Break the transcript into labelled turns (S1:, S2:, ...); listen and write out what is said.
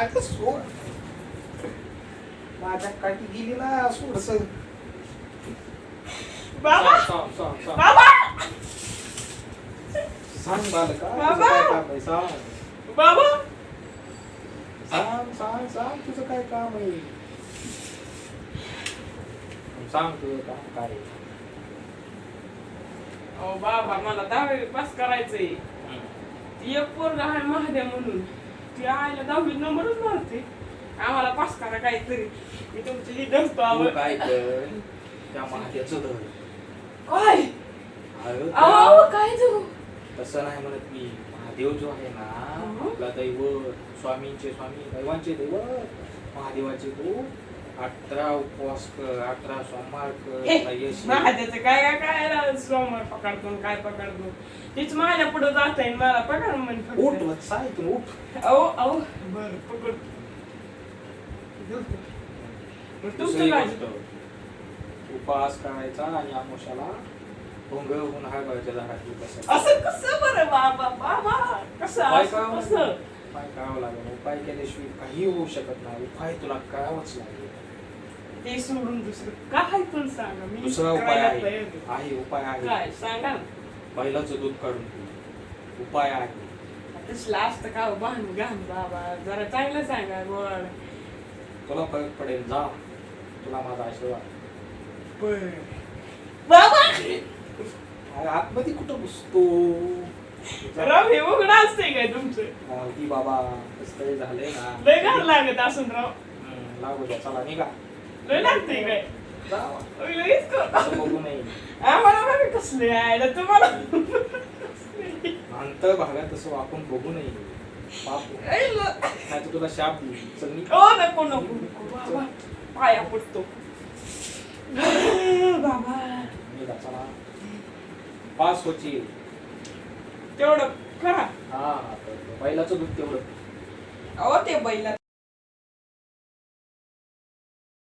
S1: माझं सोड? माझ्या काठी गेली ना सोडस.
S2: बाबा!
S1: सांग सांग सांग
S2: बाबा!
S1: सांग सांग. सांग तुझं काय काम आहे? सांग तुझं काम काय
S2: अहो बाबा मला दहावी पास करायचंय. ती एक पोरगा आहे महादेव म्हणून. ती आईला दहावी नंबरच नव्हते आम्हाला पास करा काहीतरी. मी तुमची ही धरतो
S1: तू
S2: आवड
S1: काय कर? त्या महात्याचं धर.
S2: काय?
S1: अरे
S2: काय तू
S1: तसं नाही म्हणत मी. महादेव जो आहे ना? आपला दैवत स्वामींचे स्वामी दैवांचे दैवत महादेवाचे तू अठरा उपवास कर अठरा सोमवार कर
S2: काय काय काय राव, सोमवार पकडतो काय पकडतो? तीच माझ्या पुढे जात आहे मला पकड म्हण फक्त.
S1: उठ वत्सा इथून उठ.
S2: अहो अहो. बर पकड. मग तुमचं
S1: दुसरी
S2: काय?
S1: गोष्ट उपवास करायचा आणि आमोशाला भोंग होऊन हा बघायच्या झाडाखाली बसायचं.
S2: असं कसं बरं बाबा बाबा कसं
S1: उपाय
S2: असं
S1: करावा
S2: कसं.
S1: उपाय करावा लागेल. उपाय केल्याशिवाय काही होऊ शकत नाही. उपाय तुला करावाच लागेल.
S2: ते सोडून दुसरं काय पण सांगा. मी
S1: दुसरा उपाय
S2: करायला
S1: आहे.
S2: तयार आहे.
S1: आहे उपाय आहे.
S2: काय? सांगा ना.
S1: बैलाचं दूध काढून उपाय आहे.
S2: तसलं असतं का हो, भान घाम बाबा. जरा चांगलं सांगा. गोड
S1: तुला फरक पडेल. जा. तुला माझा आशीर्वाद.
S2: बर. बाबा!
S1: अरे आतमध्ये कुठं बसतो
S2: राव हे उघडं असतंय काय तुमचं?
S1: ती बाबा कसं तरी झालंय ना.
S2: घाण लागत असून राव.
S1: हम्म, लागू द्या. चला निघा.
S2: लय काय लगेच आम्हाला बघा कसले तुम्हाला कसले.
S1: अंतर भागात तसं आपण बघू नये पाप नाही तुला शाप चल.
S2: ओ नको नको नको बाबा पाया पडतो बाबा
S1: पास होची
S2: तेवढं करा
S1: हा बैलाचं दूध तेवढं
S2: अहो ते बैला